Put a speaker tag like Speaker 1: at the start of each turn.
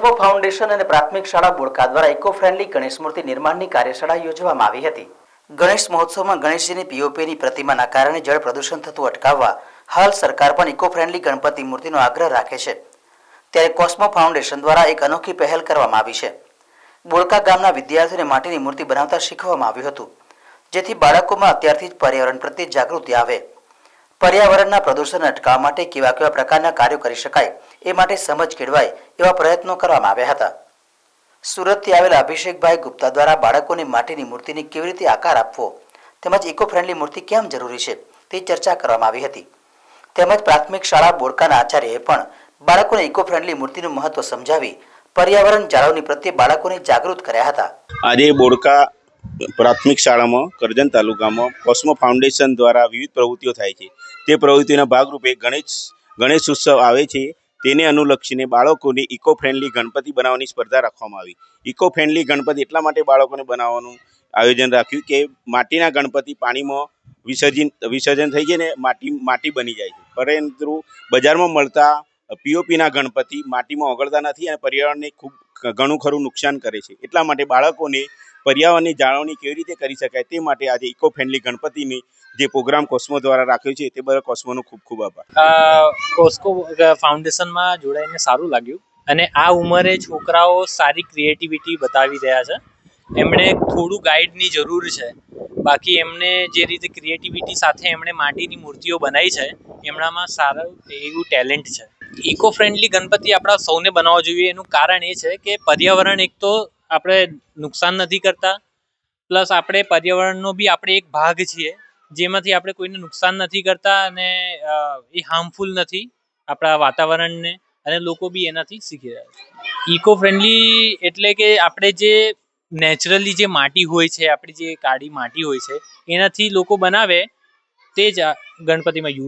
Speaker 1: Foundation અને પ્રાથમિક શાળા બોડકા દ્વારા ઇકો ફ્રેન્ડલી ગણેશ મૂર્તિ નિર્માણની કાર્યશાળા યોજવામાં આવી હતી. ગણેશ મહોત્સવમાં ગણેશજીની પીઓપીની પ્રતિમાના કારણે જળ પ્રદૂષણ થતું અટકાવવા હાલ સરકાર પણ ઇકો ફ્રેન્ડલી ગણપતિ મૂર્તિનો આગ્રહ રાખે છે. ત્યારે કોસ્મો ફાઉન્ડેશન દ્વારા એક અનોખી પહેલ કરવામાં આવી છે. બોડકા ગામના વિદ્યાર્થીઓને માટીની મૂર્તિ બનાવતા શીખવવામાં આવ્યું હતું, જેથી બાળકોમાં અત્યારથી જ પર્યાવરણ પ્રત્યે જાગૃતિ આવે. પર્યાવરણના પ્રદૂષણ અટકાવવા માટે કેવા કેવા પ્રકારના કાર્યો કરી શકાય એ માટે સમજ કેળવાય એવા પ્રયત્નો કરવામાં આવ્યા હતા. સુરતથી આવેલા અભિષેકભાઈ ગુપ્તા દ્વારા બાળકોની માટીની મૂર્તિને કેવી રીતે આકાર આપવો તેમજ ઇકો ફ્રેન્ડલી મૂર્તિ કેમ જરૂરી છે તે ચર્ચા કરવામાં આવી હતી. તેમજ પ્રાથમિક શાળા બોડકાના આચાર્યએ પણ બાળકોને ઇકો ફ્રેન્ડલી મૂર્તિનું મહત્વ સમજાવી પર્યાવરણ જાળવણી પ્રત્યે બાળકોને જાગૃત કર્યા હતા.
Speaker 2: આજે બોડકા પ્રાથમિક શાળામાં, કરજણ તાલુકામાં કોસ્મો ફાઉન્ડેશન દ્વારા વિવિધ પ્રવૃત્તિઓ થાય છે. તે પ્રવૃત્તિના ભાગરૂપે ગણેશ ગણેશ ઉત્સવ આવે છે. તેને અનુલક્ષીને બાળકોની ઇકો ફ્રેન્ડલી ગણપતિ બનાવવાની સ્પર્ધા રાખવામાં આવી. ઇકો ફ્રેન્ડલી ગણપતિ એટલા માટે બાળકોને બનાવવાનું આયોજન રાખ્યું કે માટીના ગણપતિ પાણીમાં વિસર્જન વિસર્જન થઈ જાય ને માટી માટી બની જાય છે. પરંતુ બજારમાં મળતા પીઓપીના ગણપતિ માટીમાં ઓગળતા નથી અને પર્યાવરણને ખૂબ ઘણું ખરું નુકસાન કરે છે. એટલા માટે બાળકોને પર્યાવરણની જાળવણી કેવી રીતે કરી શકાય તે માટે આજે ઇકો ફ્રેન્ડલી ગણપતિની જે પ્રોગ્રામ કોસ્મો દ્વારા રાખ્યો છે તે બદલ કોસ્મોનો ખૂબ ખૂબ આભાર.
Speaker 3: કોસ્કો ફાઉન્ડેશનમાં જોડાઈને સારું લાગ્યું અને આ ઉંમરે છોકરાઓ સારી ક્રિએટિવિટી બતાવી રહ્યા છે. એમણે થોડું ગાઈડની જરૂર છે. બાકી એમને જે રીતે ક્રિએટિવિટી સાથે એમણે માટીની મૂર્તિઓ બનાવી છે એમનામાં સારું એવું ટેલેન્ટ છે. ઇકો ફ્રેન્ડલી ગણપતિ આપણા સૌને બનાવવા જોઈએ એનું કારણ એ છે કે પર્યાવરણ એક તો આપણે નુકસાન નથી કરતા. પ્લસ આપણે પર્યાવરણનો બી આપણે એક ભાગ છીએ. જેમાંથી આપણે કોઈને નુકસાન નથી કરતા અને એ હાર્મફુલ નથી આપણા વાતાવરણને અને લોકો બી એનાથી શીખી રહ્યા છે. ઇકો ફ્રેન્ડલી એટલે કે આપણે જે નેચરલી જે માટી હોય છે, આપણી જે કાળી માટી હોય છે, એનાથી લોકો બનાવે તે જ ગણપતિમાં યુઝ